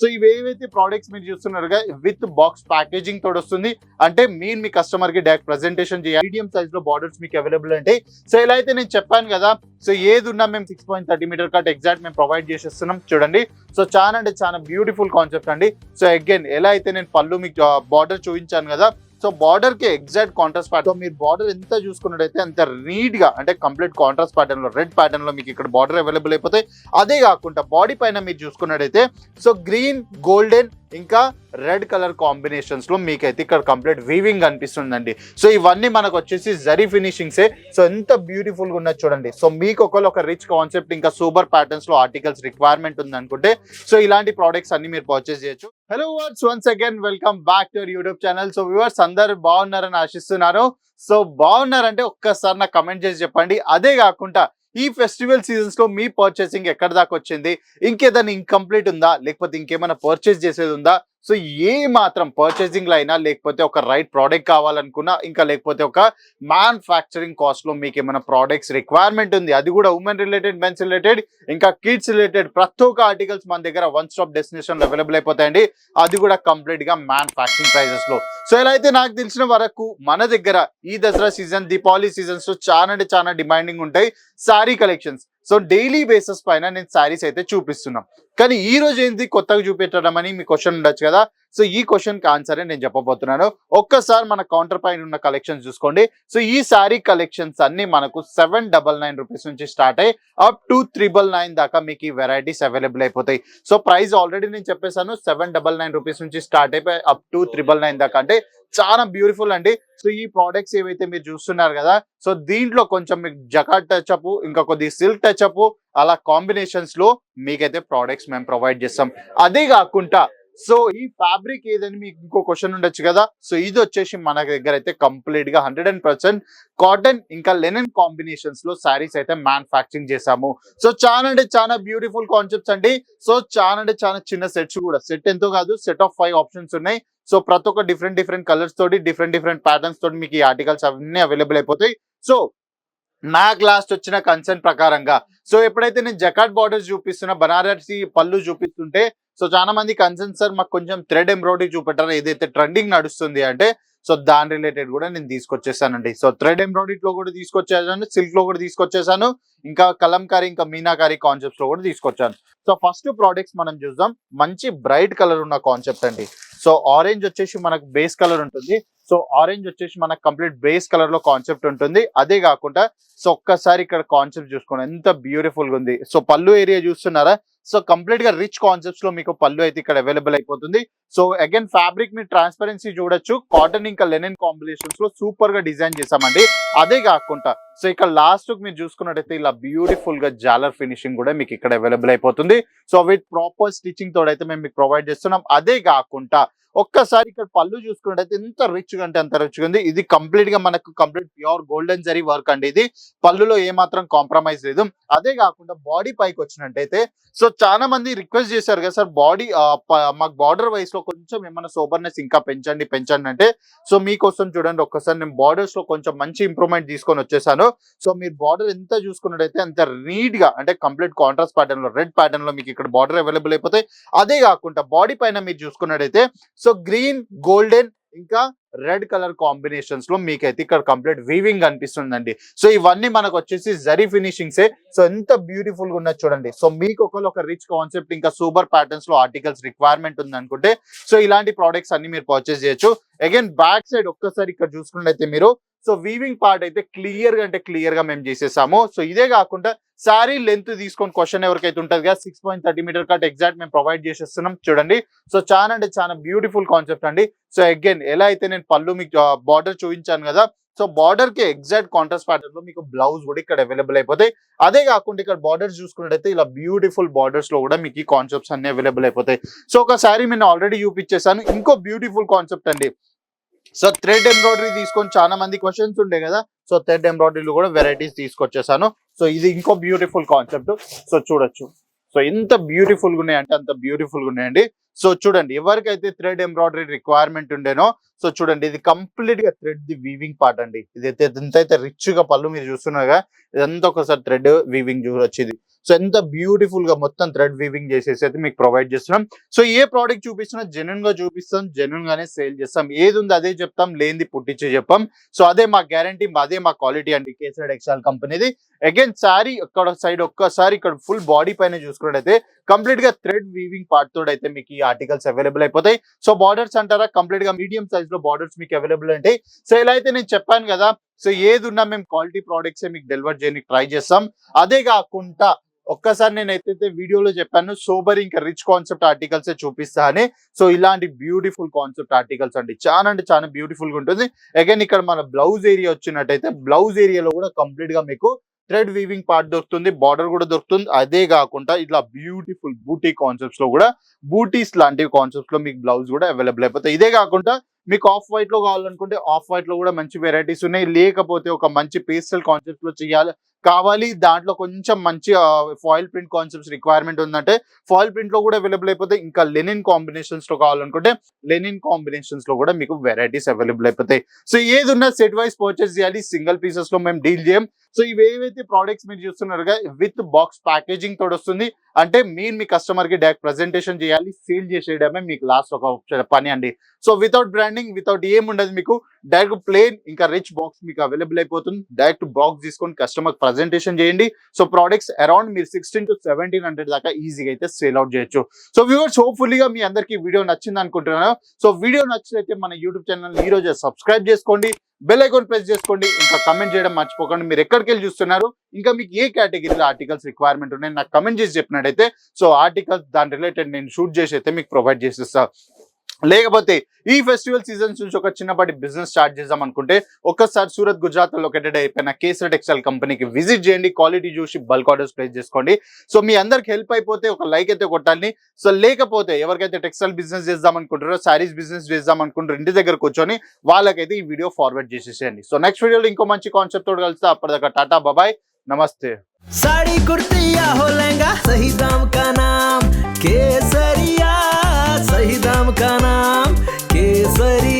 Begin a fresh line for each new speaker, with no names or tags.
So ఇవి ఏవైతే products మీరు చూస్తున్నారుగా విత్ బాక్స్ ప్యాకేజింగ్ తోడు వస్తుంది. అంటే మీరు మీ కస్టమర్కి డైరెక్ట్ ప్రెజెంటేషన్ చేయాలి. మీడియం సైజ్లో బార్డర్స్ మీకు అవైలబుల్ అంటే సో ఇలా అయితే నేను చెప్పాను కదా సో ఏది ఉన్నా మేము six point thirty metre cut exact మేము ప్రొవైడ్ చేసేస్తున్నాం. చూడండి. సో చాలా అంటే చాలా బ్యూటిఫుల్ కాన్సెప్ట్ అండి. సో అగైన్ ఎలా అయితే నేను పళ్ళు మీకు బార్డర్ చూపించాను కదా సో బార్డర్కి ఎగ్జాక్ట్ కాంట్రాస్ట్ ప్యాటర్న్ మీరు బార్డర్ ఎంత చూసుకున్నట్టయితే అంత నీట్గా అంటే కంప్లీట్ కాంట్రాస్ట్ ప్యాటర్న్లో రెడ్ ప్యాటర్న్లో మీకు ఇక్కడ బార్డర్ అవైలబుల్ అయిపోతాయి. అదే కాకుండా బాడీ పైన మీరు చూసుకున్నట్టయితే సో గ్రీన్ గోల్డెన్ ఇంకా రెడ్ కలర్ కాంబినేషన్స్లో మీకైతే ఇక్కడ కంప్లీట్ వీవింగ్ అనిపిస్తుందండి. సో ఇవన్నీ మనకు వచ్చేసి జరీ ఫినిషింగ్సే సో ఎంత బ్యూటిఫుల్గా ఉన్నది చూడండి. సో మీకు ఒకవేళ ఒక రిచ్ కాన్సెప్ట్ ఇంకా సూపర్ ప్యాటర్న్స్లో ఆర్టికల్స్ రిక్వైర్మెంట్ ఉంది అనుకుంటే సో ఇలాంటి ప్రోడక్ట్స్ అన్ని మీరు పర్చేస్ చేయొచ్చు. Hello words once again welcome back to YouTube channel so viewers అందరు బాగున్నారని ఆశిస్తున్నారు. సో బాగున్నారంటే ఒక్కసారి నాకు కమెంట్ చేసి చెప్పండి. అదే కాకుండా ఈ ఫెస్టివల్ సీజన్స్లో మీ పర్చేసింగ్ ఎక్కడ దాకా వచ్చింది? ఇంకేదైనా ఇంకంప్లీట్ ఉందా? లేకపోతే ఇంకేమైనా పర్చేస్ చేసేది ఉందా? సో ఏ మాత్రం పర్చేసింగ్లో అయినా లేకపోతే ఒక రైట్ ప్రోడక్ట్ కావాలనుకున్నా ఇంకా లేకపోతే ఒక మ్యానుఫ్యాక్చరింగ్ కాస్ట్లో మీకు ఏమైనా ప్రోడక్ట్స్ రిక్వైర్మెంట్ ఉంది అది కూడా ఉమెన్ రిలేటెడ్ మెన్స్ రిలేటెడ్ ఇంకా కిడ్స్ రిలేటెడ్ ప్రతి ఒక్క ఆర్టికల్స్ మన దగ్గర వన్ స్టాప్ డెస్టినేషన్ అవైలబుల్ అయిపోతాయండి. అది కూడా కంప్లీట్గా మ్యానుఫ్యాక్చరింగ్ ప్రైజెస్లో సో ఇలా అయితే నాకు తెలిసిన వరకు మన దగ్గర ఈ దసరా సీజన్ దీపావళి సీజన్స్లో చాలా అంటే చాలా డిమాండింగ్ ఉంటాయి saree collections so daily basis పైన నేను శారీస్ అయితే చూపిస్తున్నాం. కానీ ఈ రోజు ఏంటి కొత్తగా చూపెట్టడం అని మీ క్వశ్చన్ ఉండొచ్చు కదా. సో ఈ క్వశ్చన్కి ఆన్సర్ నేను చెప్పబోతున్నాను. ఒక్కసారి మన కౌంటర్ పైన ఉన్న కలెక్షన్స్ చూసుకోండి. సో ఈ శారీ కలెక్షన్స్ అన్ని మనకు సెవెన్ డబల్ నైన్ రూపీస్ నుంచి స్టార్ట్ అయ్యి అప్ టు త్రిబుల్ నైన్ దాకా మీకు ఈ వెరైటీస్ అవైలబుల్ అయిపోతాయి. సో ప్రైస్ ఆల్రెడీ నేను చెప్పేశాను. సెవెన్ డబల్ నైన్ రూపీస్ నుంచి స్టార్ట్ అయిపోయి అప్ టు త్రిబుల్ నైన్ దాకా అంటే చాలా బ్యూటిఫుల్ అండి. సో ఈ ప్రోడక్ట్స్ ఏవైతే మీరు చూస్తున్నారు కదా సో దీంట్లో కొంచెం మీకు జకాట్ టచ్ అప్ ఇంకా కొద్ది సిల్క్ టచ్ అప్ అలా కాంబినేషన్స్లో మీకైతే ప్రోడక్ట్స్ మేము ప్రొవైడ్ చేస్తాం. అదే కాకుండా సో ఈ ఫ్యాబ్రిక్ ఏదని మీకు ఇంకో క్వశ్చన్ ఉండొచ్చు కదా? సో ఇది వచ్చేసి మన దగ్గర అయితే కంప్లీట్గా హండ్రెడ్ అండ్ పర్సెంట్ కాటన్ ఇంకా లెనన్ కాంబినేషన్స్లో శారీస్ అయితే మ్యానుఫాక్చరింగ్ చేసాము సో చాలా అంటే చాలా బ్యూటిఫుల్ కాన్సెప్ట్స్ అండి. సో చాలా అంటే చాలా చిన్న సెట్స్ కూడా. సెట్ ఎంతో కాదు సెట్ ఆఫ్ ఫైవ్ ఆప్షన్స్ ఉన్నాయి. సో ప్రతి ఒక్క డిఫరెంట్ డిఫరెంట్ కలర్స్ తోటి డిఫరెంట్ డిఫరెంట్ ప్యాటర్న్స్ తోటి మీకు ఈ ఆర్టికల్స్ అవన్నీ అవైలబుల్ అయిపోతాయి. సో నాకు లాస్ట్ వచ్చిన కన్సర్న్ ప్రకారంగా. సో ఎప్పుడైతే నేను జకాట్ బార్డర్స్ చూపిస్తున్నా బనారసి పళ్ళు చూపిస్తుంటే సో చాలా మంది కన్సర్న్ సార్ మాకు కొంచెం థ్రెడ్ ఎంబ్రాయిడరీ చూపెట్టారు. ఏదైతే ట్రెండింగ్ నడుస్తుంది అంటే సో దాని రిలేటెడ్ కూడా నేను తీసుకొచ్చేసానండి. సో థ్రెడ్ ఎంబ్రాయిడరీ లో కూడా తీసుకొచ్చేసాను సిల్క్లో కూడా తీసుకొచ్చేసాను ఇంకా కలంకారీ ఇంకా మీనాకారీ కాన్సెప్ట్స్లో కూడా తీసుకొచ్చాను. సో ఫస్ట్ ప్రోడక్ట్స్ మనం చూద్దాం. మంచి బ్రైట్ కలర్ ఉన్న కాన్సెప్ట్ అండి. సో ఆరెంజ్ వచ్చేసి మనకు బేస్ కలర్ ఉంటుంది. సో ఆరెంజ్ వచ్చేసి మనకు కంప్లీట్ బేస్ కలర్లో కాన్సెప్ట్ ఉంటుంది. అదే కాకుండా సో ఒక్కసారి ఇక్కడ కాన్సెప్ట్ చూసుకోండి. ఎంత బ్యూటిఫుల్గా ఉంది. సో పళ్ళు ఏరియా చూస్తున్నారా? సో కంప్లీట్గా రిచ్ కాన్సెప్ట్స్లో మీకు పళ్ళు అయితే ఇక్కడ అవైలబుల్ అయిపోతుంది. సో అగైన్ ఫ్యాబ్రిక్ మీరు ట్రాన్స్పరెన్సీ చూడొచ్చు. కాటన్ ఇంకా లెనిన్ కాంబినేషన్స్లో సూపర్గా డిజైన్ చేసామండి అదే కాకుండా సో ఇక్కడ లాస్ట్ మీరు చూసుకున్నట్టయితే ఇలా బ్యూటిఫుల్గా జాలర్ ఫినిషింగ్ కూడా మీకు ఇక్కడ అవైలబుల్ అయిపోతుంది. సో విత్ ప్రాపర్ స్టిచ్చింగ్ తోడైతే మేము మీకు ప్రొవైడ్ చేస్తున్నాం. అదే కాకుండా ఒక్కసారి ఇక్కడ పళ్ళు చూసుకున్నట్టయితే ఎంత రిచ్ తరచుగా అంటే అంత తరచుగా ఉంది. ఇది కంప్లీట్గా మనకు complete pure golden zari work అండి ఇది. పళ్ళులో ఏ మాత్రం కాంప్రమైజ్ లేదు. అదే కాకుండా బాడీ పైకి వచ్చినట్టయితే సో చాలా మంది రిక్వెస్ట్ చేశారు కదా సార్ బాడీ మాకు బార్డర్ వైస్లో కొంచెం ఏమైనా సోబర్నెస్ ఇంకా పెంచండి పెంచండి అంటే సో మీకోసం చూడండి ఒక్కసారి నేను బార్డర్స్లో కొంచెం మంచి ఇంప్రూవ్మెంట్ తీసుకొని వచ్చేసాను. సో మీరు బార్డర్ ఎంత చూసుకున్నట్టయితే అంత నీట్గా అంటే కంప్లీట్ కాంట్రాస్ట్ ప్యాటర్న్లో రెడ్ ప్యాటర్న్లో మీకు ఇక్కడ బార్డర్ అవైలబుల్ అయిపోతాయి. అదే కాకుండా బాడీ పైన మీరు చూసుకున్నట్టయితే సో గ్రీన్ గోల్డెన్ ఇంకా రెడ్ కలర్ కాంబినేషన్స్లో మీకైతే ఇక్కడ కంప్లీట్ వీవింగ్ అనిపిస్తుందండి. సో ఇవన్నీ మనకు వచ్చేసి జరీ ఫినిషింగ్సే సో ఎంత బ్యూటిఫుల్గా ఉన్నది చూడండి. సో మీకు ఒకళ్ళు ఒక రిచ్ కాన్సెప్ట్ ఇంకా సూపర్ ప్యాటర్న్స్లో ఆర్టికల్స్ రిక్వైర్మెంట్ ఉంది అనుకుంటే సో ఇలాంటి ప్రోడక్ట్స్ అన్ని మీరు పర్చేస్ చేయొచ్చు. అగైన్ బ్యాక్ సైడ్ ఒక్కసారి ఇక్కడ చూసుకున్నట్లయితే మీరు సో వీవింగ్ పార్ట్ అయితే క్లియర్గా అంటే క్లియర్గా మేము చేసేసాము. సో ఇదే కాకుండా శారీ లెంత్ తీసుకొని క్వశ్చన్ ఎవరికైతే ఉంటుంది కదా six point thirty metre cut exact మేము ప్రొవైడ్ చేసేస్తున్నాం. చూడండి. సో చాలా అంటే చాలా బ్యూటిఫుల్ కాన్సెప్ట్ అండి. సో అగైన్ ఎలా అయితే నేను పళ్ళు మీకు బార్డర్ చూపించాను కదా సో బార్డర్కి ఎగ్జాక్ట్ కాంట్రాస్ట్ ప్యాటర్న్లో మీకు బ్లౌజ్ కూడా ఇక్కడ అవైలబుల్ అయిపోతాయి. అదే కాకుండా ఇక్కడ బార్డర్స్ చూసుకున్నట్టయితే ఇలా బ్యూటిఫుల్ బార్డర్స్లో కూడా మీకు ఈ కాన్సెప్ట్స్ అన్ని అవైలబుల్ అయిపోతాయి. సో ఒక శారీ నేను ఆల్రెడీ చూపించేసాను ఇంకో బ్యూటిఫుల్ కాన్సెప్ట్ అండి. సో థ్రెడ్ ఎంబ్రాయిడరీ తీసుకొని చాలా మంది క్వశ్చన్స్ ఉండే కదా. సో థ్రెడ్ ఎంబ్రాయిడరీలు కూడా వెరైటీస్ తీసుకొచ్చేసాను. సో ఇది ఇంకో బ్యూటిఫుల్ కాన్సెప్ట్ సో చూడొచ్చు. సో ఎంత బ్యూటిఫుల్గా ఉన్నాయంటే అంత బ్యూటిఫుల్గా ఉన్నాయండి. సో చూడండి ఎవరికైతే థ్రెడ్ ఎంబ్రాయిడరీ రిక్వైర్మెంట్ ఉండేనో సో చూడండి ఇది కంప్లీట్గా థ్రెడ్ ది వీవింగ్ పార్ట్ అండి. ఇది ఎంత అయితే రిచ్గా పళ్ళు మీరు చూస్తున్నారుగా ఇదంతా ఒకసారి థ్రెడ్ వీవింగ్ చూడొచ్చు ఇది. సో ఎంత బ్యూటిఫుల్గా మొత్తం థ్రెడ్ వీవింగ్ చేసేసి అయితే మీకు ప్రొవైడ్ చేస్తున్నాం. సో ఏ ప్రోడక్ట్ చూపించినా జెన్యున్గా చూపిస్తాం జెన్యున్ గానే సేల్ చేస్తాం. ఏది ఉంది అదే చెప్తాం లేనిది పుట్టించి చెప్పాం సో అదే మా గ్యారంటీ అదే మా క్వాలిటీ అండి కేసరెడ్ ఎక్సాల్ కంపెనీది అగైన్ సారీ ఇక్కడ సైడ్ ఒక్కసారి ఇక్కడ ఫుల్ బాడీ పైన చూసుకున్నట్టయితే కంప్లీట్గా థ్రెడ్ వీవింగ్ పార్ట్ తోడు అయితే మీకు ఈ ఆర్టికల్స్ అవైలబుల్ అయిపోతాయి. సో బార్డర్స్ అంటారా? కంప్లీట్గా మీడియం సైజ్లో బార్డర్స్ మీకు అవైలబుల్ ఉంటాయి సో ఇలా అయితే నేను చెప్పాను కదా. సో ఏది ఉన్నా మేము క్వాలిటీ ప్రోడక్ట్స్ మీకు డెలివర్ చేయడానికి ట్రై చేస్తాం. అదే కాకుండా ఒక్కసారి నేను అయితే వీడియోలో చెప్పాను సోబర్ ఇంకా రిచ్ కాన్సెప్ట్ ఆర్టికల్స్ చూపిస్తా అని. సో ఇలాంటి బ్యూటిఫుల్ కాన్సెప్ట్ ఆర్టికల్స్ అండి. చాలా అంటే చాలా బ్యూటిఫుల్గా ఉంటుంది. అగైన్ ఇక్కడ మన బ్లౌజ్ ఏరియా వచ్చినట్టయితే బ్లౌజ్ ఏరియాలో కూడా కంప్లీట్గా మీకు థ్రెడ్ వీవింగ్ పార్ట్ దొరుకుతుంది బార్డర్ కూడా దొరుకుతుంది. అదే కాకుండా ఇట్లా బ్యూటిఫుల్ బూటీ కాన్సెప్ట్స్లో కూడా బూటీస్ లాంటివి కాన్సెప్ట్స్లో మీకు బ్లౌజ్ కూడా అవైలబుల్ అయిపోతాయి. ఇదే కాకుండా మీకు ఆఫ్ వైట్లో కావాలనుకుంటే ఆఫ్ వైట్లో కూడా మంచి వెరైటీస్ ఉన్నాయి. లేకపోతే ఒక మంచి పేస్టల్ కాన్సెప్ట్లో చేయాలి కావాలి దాంట్లో కొంచెం మంచి ఫాయిల్ ప్రింట్ కాన్సెప్ట్స్ రిక్వైర్మెంట్ ఉందంటే ఫాయిల్ ప్రింట్లో కూడా అవైలబుల్ అయిపోతాయి ఇంకా లెనిన్ కాంబినేషన్స్లో కావాలనుకుంటే లెనిన్ కాంబినేషన్స్లో కూడా మీకు వెరైటీస్ అవైలబుల్ అయిపోతాయి. సో ఏది ఉన్నా సెట్ వైస్ పర్చేస్ చేయాలి సింగిల్ పీసెస్లో మేము డీల్ చేయం. సో ఇవి ఏవైతే ప్రోడక్ట్స్ మీరు చూస్తున్నారుగా విత్ బాక్స్ ప్యాకేజింగ్ తోడొస్తుంది అంటే మీరు మీ కస్టమర్కి డైరెక్ట్ ప్రెజెంటేషన్ చేయాలి సేల్ చేసేయడమే మీకు లాస్ట్ ఒక పని అండి. సో వితౌట్ బ్రాండింగ్ వితౌట్ ఏం ఉండదు మీకు. డైరెక్ట్ ప్లేన్ ఇంకా రిచ్ బాక్స్ మీకు అవైలబుల్ అయిపోతుంది. డైరెక్ట్ బాక్స్ తీసుకొని కస్టమర్ ప్రజెంటేషన్ చేయండి. సో ప్రోడక్ట్స్ అరౌండ్ మీరు సిక్స్టీన్ టు సెవెంటీన్ హండ్రెడ్ దాకా ఈజీగా అయితే సేల్ అవుట్ చేయొచ్చు. సో వ్యూవర్స్ హోప్ఫుల్లీగా మీ అందరికీ వీడియో నచ్చింది అనుకుంటున్నాను. సో వీడియో నచ్చినైతే మన యూట్యూబ్ ఛానల్ ఈ రోజు సబ్స్క్రైబ్ చేసుకోండి. బెల్ ఐకాన్ ప్రెస్ చేసుకోండి. ఇంకా కమెంట్ చేయడం మర్చిపోకండి. మీరు ఎక్కడికి వెళ్ళి చూస్తున్నారు? ఇంకా మీకు ఏ కేటగిరీలో ఆర్టికల్స్ రిక్వైర్మెంట్ ఉన్నాయి నాకు కమెంట్ చేసి చెప్పినట్టయితే సో ఆర్టికల్స్ దాని రిలేటెడ్ నేను షూట్ చేసి అయితే మీకు ప్రొవైడ్ చేసేస్తాను లేకపోతే ఈ ఫెస్టివల్ సీజన్స్ నుంచి ఒక చిన్నపాటి బిజినెస్ స్టార్ట్ చేద్దాం అనుకుంటే ఒక్కసారి సూరత్ గుజరాత్లో లొకేటెడ్ అయిపోయిన కేసర టెక్స్టైల్ కంపెనీకి విజిట్ చేయండి క్వాలిటీ చూసి బల్క్ ఆర్డర్స్ ప్లేస్ చేసుకోండి. సో మీ అందరికి హెల్ప్ అయిపోతే ఒక లైక్ అయితే కొట్టాలని సో లేకపోతే ఎవరికైతే టెక్స్టైల్ బిజినెస్ చేద్దాం అనుకుంటారో శారీస్ బిజినెస్ చేద్దాం అనుకుంటారు ఇంటి దగ్గర కూర్చొని వాళ్ళకైతే ఈ వీడియో ఫార్వర్డ్ చేసేసేయండి. సో నెక్స్ట్ వీడియోలో ఇంకో మంచి కాన్సెప్ట్ తోడు కలిస్తే. అప్పటిదాకా టాటా బాబాయ్ నమస్తే.
సాడీ కుర్తియా హో కేసరి ही दाम का नाम केसरी